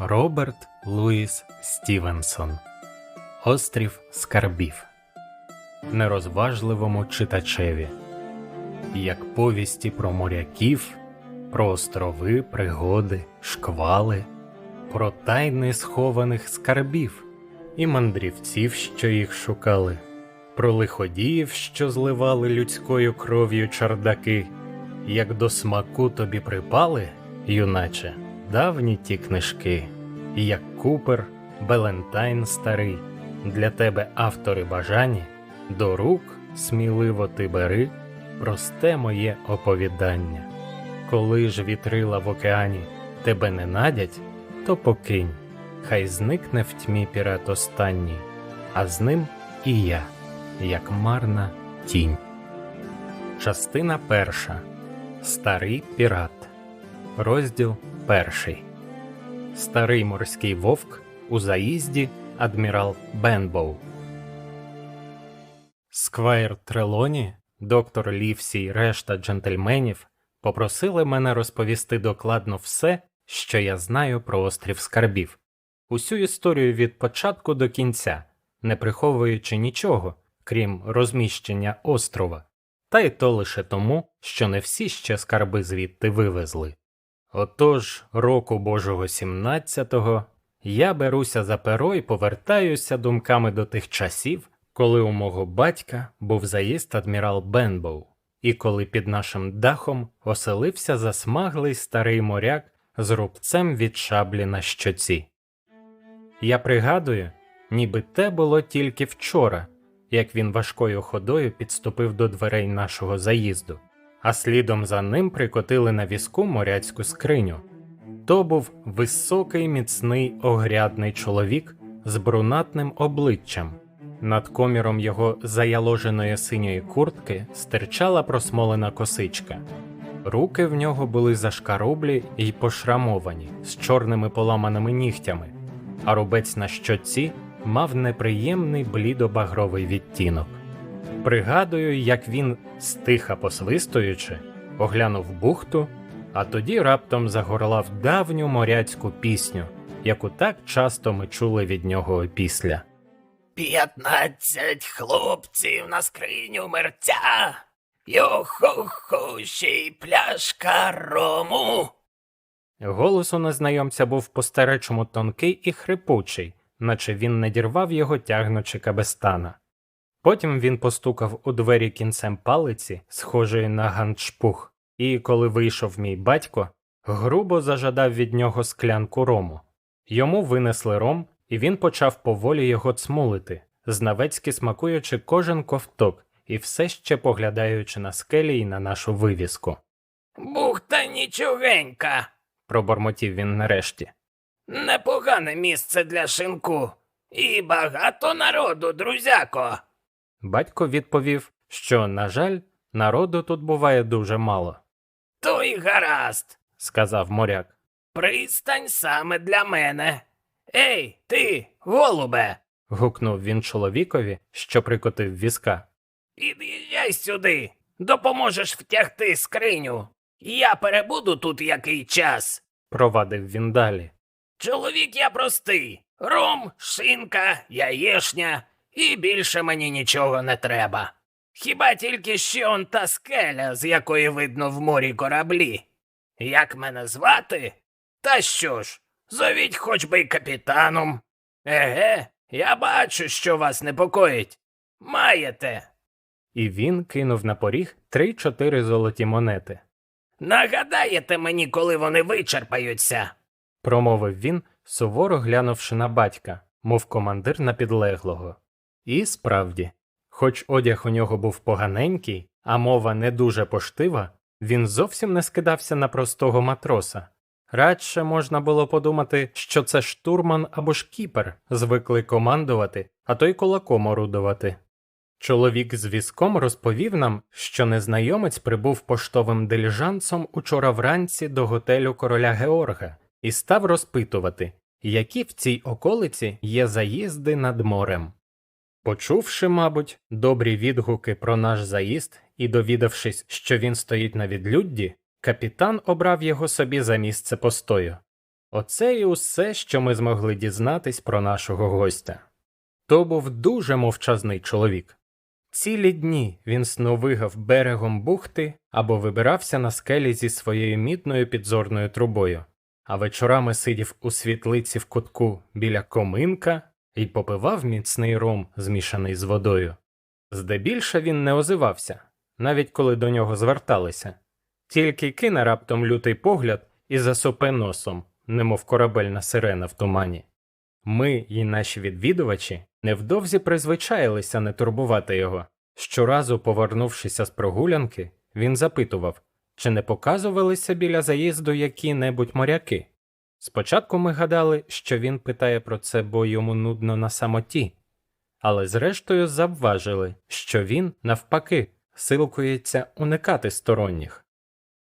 Роберт Луїс Стівенсон. Острів Скарбів. Нерозважливому читачеві. Як повісті про моряків, про острови, пригоди, шквали, про тайни схованих скарбів і мандрівців, що їх шукали, про лиходіїв, що зливали людською кров'ю чардаки, як до смаку тобі припали, юначе, давні ті книжки, як Купер, Белентайн старий, для тебе автори бажані, до рук сміливо ти бери, просте моє оповідання. Коли ж вітрила в океані тебе не надять, то покинь, хай зникне в тьмі пірат останній, а з ним і я, як марна тінь. Частина перша. Старий пірат. Розділ перший. Старий морський вовк у заїзді адмірал Бенбоу. Сквайр Трелоні, доктор Лівсі й решта джентльменів попросили мене розповісти докладно все, що я знаю про острів скарбів, усю історію від початку до кінця, не приховуючи нічого, крім розміщення острова, та й то лише тому, що не всі ще скарби звідти вивезли. Отож, року Божого 17-го я беруся за перо і повертаюся думками до тих часів, коли у мого батька був заїзд адмірал Бенбоу, і коли під нашим дахом оселився засмаглий старий моряк з рубцем від шаблі на щоці. Я пригадую, ніби те було тільки вчора, як він важкою ходою підступив до дверей нашого заїзду, а слідом за ним прикотили на візку моряцьку скриню. То був високий, міцний, огрядний чоловік з брунатним обличчям. Над коміром його заяложеної синьої куртки стирчала просмолена косичка. Руки в нього були зашкарублі й пошрамовані з чорними поламаними нігтями, а рубець на щоці мав неприємний блідо-багровий відтінок. Пригадую, як він, стиха посвистуючи, оглянув бухту, а тоді раптом загорлав давню моряцьку пісню, яку так часто ми чули від нього опісля. П'ятнадцять хлопців на скриню мерця. Йо-хо-хо, ще й пляшка рому. Голос у незнайомця був по-старечому тонкий і хрипучий, наче він не дірвав його тягнучи кабестана. Потім він постукав у двері кінцем палиці, схожої на ганчпух, і, коли вийшов мій батько, грубо зажадав від нього склянку рому. Йому винесли ром, і він почав поволі його цмулити, знавецьки смакуючи кожен ковток і все ще поглядаючи на скелі і на нашу вивіску. Бухта нічогенька. Пробормотів він нарешті. Непогане місце для шинку. І багато народу, друзяко. Батько відповів, що, на жаль, народу тут буває дуже мало, То й гаразд. сказав моряк. Пристань саме для мене. Ей, ти, голубе, Гукнув він чоловікові, що прикотив візка. під'їжджай сюди. Допоможеш втягти скриню. Я перебуду тут який час. Провадив він далі. Чоловік я простий. Ром, шинка, яєшня, і більше мені нічого не треба. Хіба тільки ще он та скеля, з якої видно в морі кораблі. Як мене звати? Та що ж, зовіть хоч би й капітаном. Еге, я бачу, що вас непокоїть. Маєте. І він кинув на поріг три-чотири золоті монети. Нагадаєте мені, коли вони вичерпаються. Промовив він, суворо глянувши на батька, мов командир на підлеглого. І справді, хоч одяг у нього був поганенький, а мова не дуже поштива, він зовсім не скидався на простого матроса. Радше можна було подумати, що це штурман або шкіпер, звикли командувати, а то й кулаком орудувати. Чоловік з візком розповів нам, що незнайомець прибув поштовим диліжанцом учора вранці до готелю короля Георга і став розпитувати, які в цій околиці є заїзди над морем. Почувши, мабуть, добрі відгуки про наш заїзд і довідавшись, що він стоїть на відлюдді, капітан обрав його собі за місце постою. Оце і усе, що ми змогли дізнатись про нашого гостя. То був дуже мовчазний чоловік. Цілі дні він сновигав берегом бухти або вибирався на скелі зі своєю мідною підзорною трубою, а вечорами сидів у світлиці в кутку біля коминка і попивав міцний ром, змішаний з водою. Здебільше він не озивався, навіть коли до нього зверталися, тільки кине раптом лютий погляд і засопе носом, немов корабельна сирена в тумані. Ми і наші відвідувачі невдовзі призвичаїлися не турбувати його. Щоразу, повернувшися з прогулянки, він запитував, чи не показувалися біля заїзду які-небудь моряки. Спочатку ми гадали, що він питає про це, бо йому нудно на самоті, але зрештою завважили, що він, навпаки, силкується уникати сторонніх.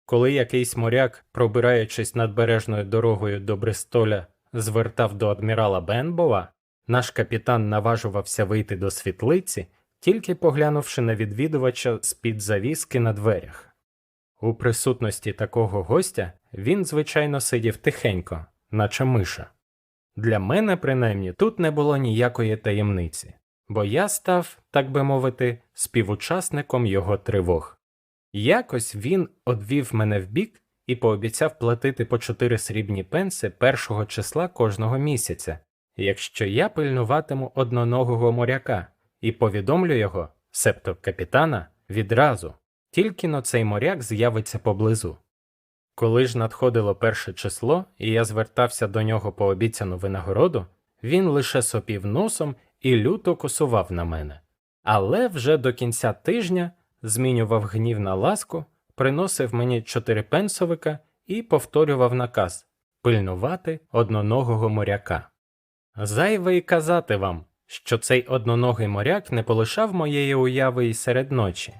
Коли якийсь моряк, пробираючись надбережною дорогою до Бристоля, звертав до адмірала Бенбова, наш капітан наважувався вийти до світлиці, тільки поглянувши на відвідувача з-під завіски на дверях. У присутності такого гостя він, звичайно, сидів тихенько, наче миша. Для мене, принаймні, тут не було ніякої таємниці, бо я став, так би мовити, співучасником його тривог. Якось він одвів мене вбік і пообіцяв платити по чотири срібні пенси першого числа кожного місяця, якщо я пильнуватиму одноногого моряка і повідомлю його, себто капітана, відразу, тільки но цей моряк з'явиться поблизу. Коли ж надходило перше число, і я звертався до нього по обіцяну винагороду, він лише сопів носом і люто косував на мене. Але вже до кінця тижня змінював гнів на ласку, приносив мені чотири пенсовика і повторював наказ пильнувати одноногого моряка. Зайве й казати вам, що цей одноногий моряк не полишав моєї уяви й серед ночі.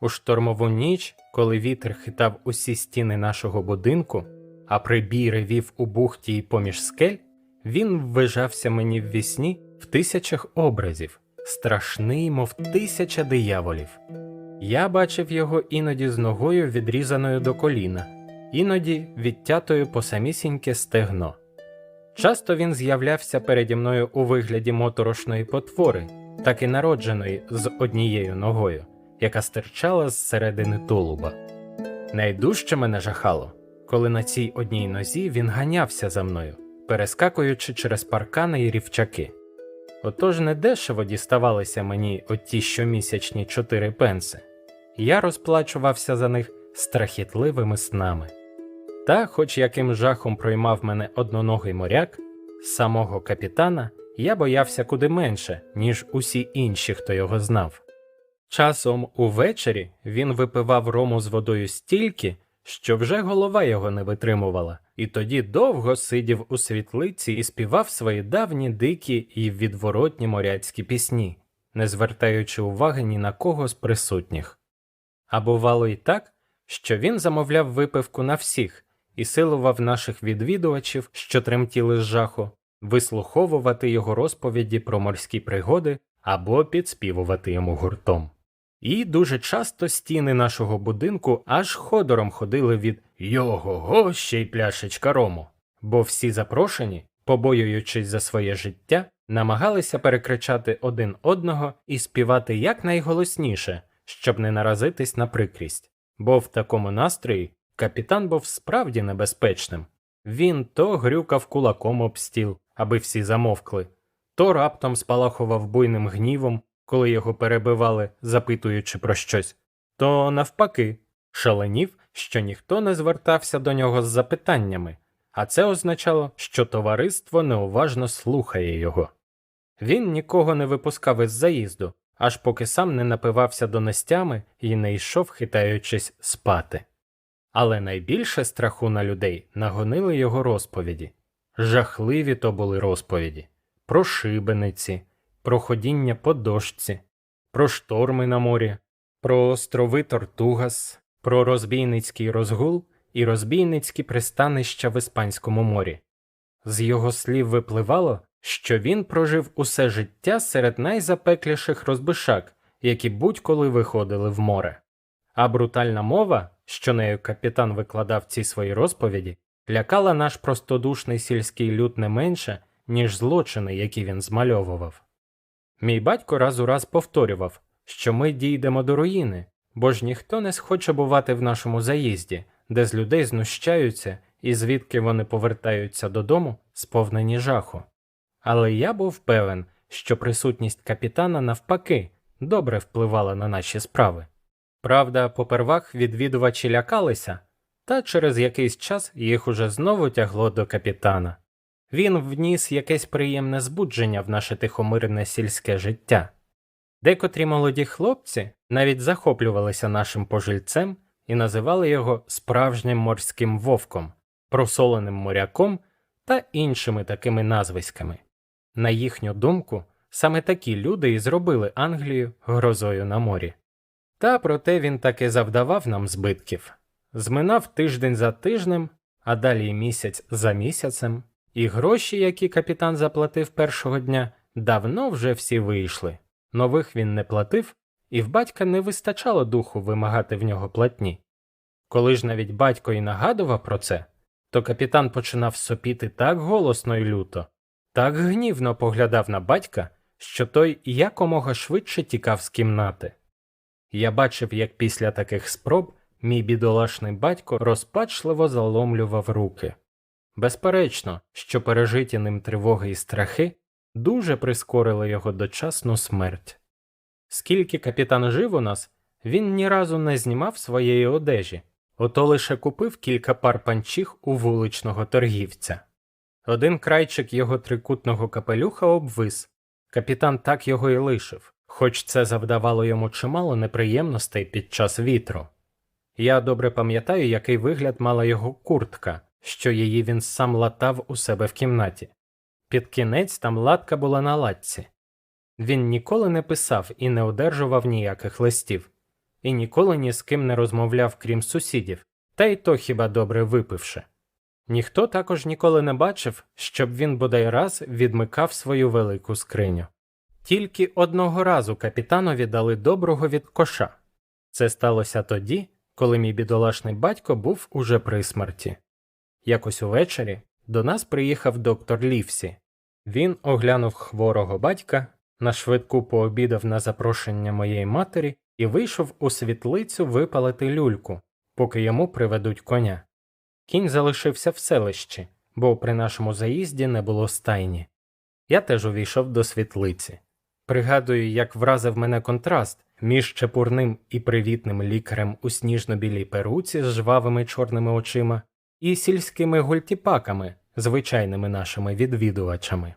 У штормову ніч, коли вітер хитав усі стіни нашого будинку, а прибій ревів у бухті й поміж скель, він ввижався мені в вісні в тисячах образів, страшний, мов тисяча дияволів. Я бачив його іноді з ногою відрізаною до коліна, іноді відтятою по самісіньке стегно. Часто він з'являвся переді мною у вигляді моторошної потвори, так і народженої з однією ногою, яка стирчала з середини тулуба. Найдужче мене жахало, коли на цій одній нозі він ганявся за мною, перескакуючи через паркани й рівчаки. Отож недешево діставалися мені оті щомісячні чотири пенси. Я розплачувався за них страхітливими снами. Та, хоч яким жахом проймав мене одноногий моряк, самого капітана я боявся куди менше, ніж усі інші, хто його знав. Часом увечері він випивав рому з водою стільки, що вже голова його не витримувала, і тоді довго сидів у світлиці і співав свої давні дикі і відворотні моряцькі пісні, не звертаючи уваги ні на кого з присутніх. А бувало й так, що він замовляв випивку на всіх і силував наших відвідувачів, що тремтіли з жаху, вислуховувати його розповіді про морські пригоди або підспівувати йому гуртом. І дуже часто стіни нашого будинку аж ходором ходили від його го ще й пляшечка рому, бо всі запрошені, побоюючись за своє життя, намагалися перекричати один одного і співати якнайголосніше, щоб не наразитись на прикрість, бо в такому настрої капітан був справді небезпечним. Він то грюкав кулаком об стіл, аби всі замовкли, то раптом спалахував буйним гнівом, коли його перебивали, запитуючи про щось, то навпаки, шаленів, що ніхто не звертався до нього з запитаннями, а це означало, що товариство неуважно слухає його. Він нікого не випускав із заїзду, аж поки сам не напивався донестями і не йшов, хитаючись, спати. Але найбільше страху на людей нагонили його розповіді. Жахливі то були розповіді про шибениці, про ходіння по дошці, про шторми на морі, про острови Тортугас, про розбійницький розгул і розбійницькі пристанища в Іспанському морі. З його слів випливало, що він прожив усе життя серед найзапекліших розбишак, які будь-коли виходили в море. А брутальна мова, що нею капітан викладав ці свої розповіді, Лякала наш простодушний сільський люд не менше, ніж злочини, які він змальовував. Мій батько раз у раз повторював, що ми дійдемо до руїни, бо ж ніхто не схоче бувати в нашому заїзді, де з людей знущаються і звідки вони повертаються додому, сповнені жаху. Але я був певен, що присутність капітана навпаки добре впливала на наші справи. Правда, попервах відвідувачі лякалися, та через якийсь час їх уже знову тягло до капітана. Він вніс якесь приємне збудження в наше тихомирне сільське життя. Декотрі молоді хлопці навіть захоплювалися нашим пожильцем і називали його справжнім морським вовком, просоленим моряком та іншими такими назвиськами. На їхню думку, саме такі люди і зробили Англію грозою на морі. Та проте він таки завдавав нам збитків. Зминав тиждень за тижнем, а далі місяць за місяцем, і гроші, які капітан заплатив першого дня, давно вже всі вийшли. Нових він не платив, і в батька не вистачало духу вимагати в нього платні. Коли ж навіть батько і нагадував про це, то капітан починав сопіти так голосно й люто, так гнівно поглядав на батька, що той якомога швидше тікав з кімнати. Я бачив, як після таких спроб мій бідолашний батько розпачливо заломлював руки. Безперечно, що пережиті ним тривоги і страхи дуже прискорили його дочасну смерть. Скільки капітан жив у нас, він ні разу не знімав своєї одежі, ото лише купив кілька пар панчіх у вуличного торгівця. Один крайчик його трикутного капелюха обвис, капітан так його і лишив, хоч це завдавало йому чимало неприємностей під час вітру. Я добре пам'ятаю, який вигляд мала його куртка, що її він сам латав у себе в кімнаті. Під кінець там латка була на латці. Він ніколи не писав і не одержував ніяких листів, і ніколи ні з ким не розмовляв, крім сусідів, та й то хіба добре випивши. Ніхто також ніколи не бачив, щоб він бодай раз відмикав свою велику скриню. Тільки одного разу капітанові дали доброго від коша. Це сталося тоді, коли мій бідолашний батько був уже при смерті. Якось увечері до нас приїхав доктор Лівсі. Він оглянув хворого батька, на швидку пообідав на запрошення моєї матері і вийшов у світлицю випалити люльку, поки йому приведуть коня. Кінь залишився в селищі, бо при нашому заїзді не було стайні. Я теж увійшов до світлиці. Пригадую, як вразив мене контраст між чепурним і привітним лікарем у сніжно-білій перуці з жвавими чорними очима і сільськими гультіпаками, звичайними нашими відвідувачами.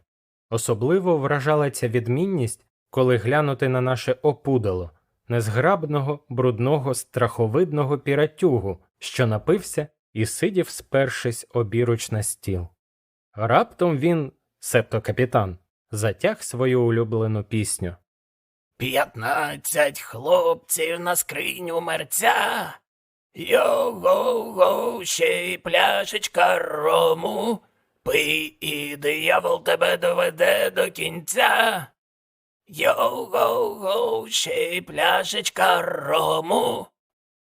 Особливо вражала ця відмінність, коли глянути на наше опудало, незграбного, брудного, страховидного піратюгу, що напився і сидів, спершись обіруч на стіл. Раптом він, себто капітан, затяг свою улюблену пісню. П'ятнадцять хлопців на скриню мерця. Його-го, ще й пляшечка рому. Пий і диявол тебе доведе до кінця. Його-го, ще й пляшечка рому.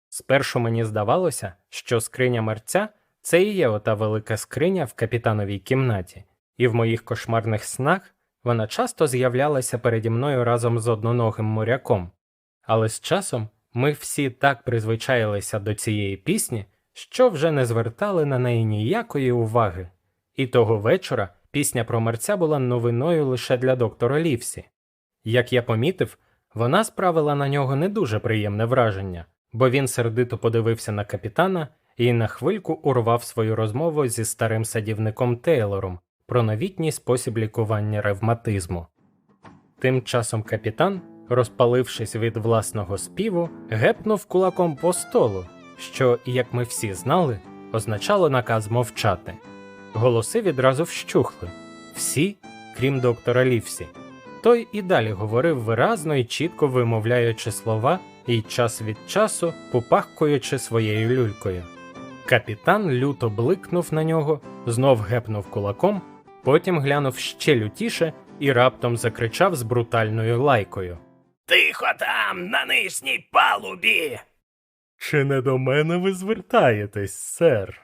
Спершу мені здавалося, що скриня мерця це і є ота велика скриня в капітановій кімнаті, і в моїх кошмарних снах вона часто з'являлася переді мною разом з одноногим моряком. Але з часом ми всі так призвичаїлися до цієї пісні, що вже не звертали на неї ніякої уваги. І того вечора пісня про мерця була новиною лише для доктора Лівсі. Як я помітив, вона справила на нього не дуже приємне враження, бо він сердито подивився на капітана і на хвильку урвав свою розмову зі старим садівником Тейлором про новітній спосіб лікування ревматизму. Тим часом капітан, розпалившись від власного співу, гепнув кулаком по столу, що, як ми всі знали, означало наказ мовчати. Голоси відразу вщухли всі, крім доктора Лівсі. Той і далі говорив виразно і чітко вимовляючи слова і час від часу попахкуючи своєю люлькою. Капітан люто бликнув на нього, знов гепнув кулаком, потім глянув ще лютіше і раптом закричав з брутальною лайкою. Тихо там, на нижній палубі. Чи не до мене ви звертаєтесь, сер?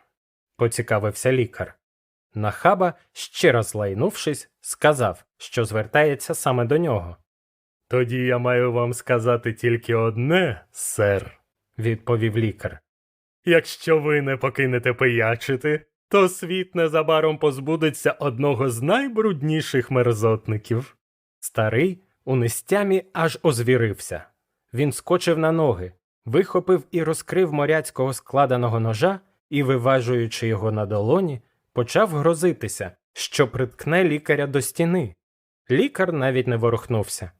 поцікавився лікар. Нахаба, ще раз лайнувшись, сказав, що звертається саме до нього. Тоді я маю вам сказати тільки одне, сер, відповів лікар. Якщо ви не покинете пиячити, то світ незабаром позбудеться одного з найбрудніших мерзотників. Старий у нестямі аж озвірився. Він скочив на ноги, вихопив і розкрив моряцького складеного ножа і, виважуючи його на долоні, почав грозитися, що приткне лікаря до стіни. Лікар навіть не ворухнувся.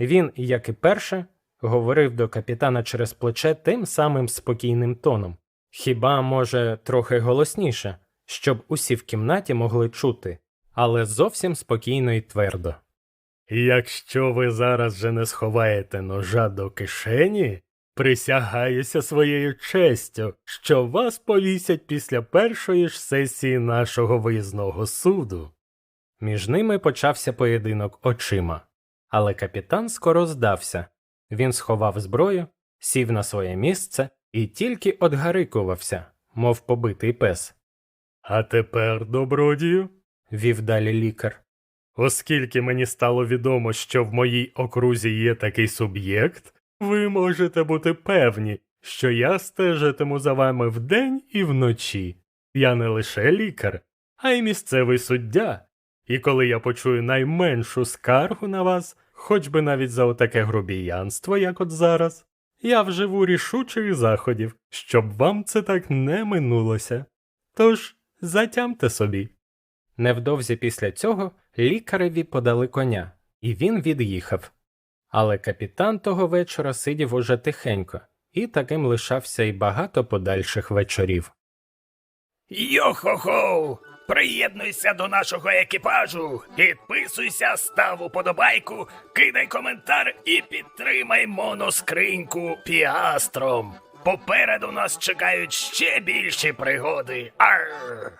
Він, як і перше, говорив до капітана через плече тим самим спокійним тоном, хіба, може, трохи голосніше, щоб усі в кімнаті могли чути, але зовсім спокійно і твердо. Якщо ви зараз же не сховаєте ножа до кишені, присягаюся своєю честю, що вас повісять після першої ж сесії нашого виїзного суду. Між ними почався поєдинок очима, але капітан скоро здався. Він сховав зброю, сів на своє місце і тільки одгарикувався, мов побитий пес. А тепер, добродію, вів далі лікар. Оскільки мені стало відомо, що в моїй окрузі є такий суб'єкт, ви можете бути певні, що я стежитиму за вами вдень і вночі. Я не лише лікар, а й місцевий суддя. І коли я почую найменшу скаргу на вас, хоч би навіть за отаке грубіянство, як от зараз, я вживу рішучих заходів, щоб вам це так не минулося. Тож затямте собі. Невдовзі після цього лікареві подали коня, і він від'їхав. Але капітан того вечора сидів уже тихенько, і таким лишався й багато подальших вечорів. Йо-хо-хо! Приєднуйся до нашого екіпажу, підписуйся, став уподобайку, кидай коментар і підтримай моноскриньку піастром. Попереду нас чекають ще більші пригоди. Арр!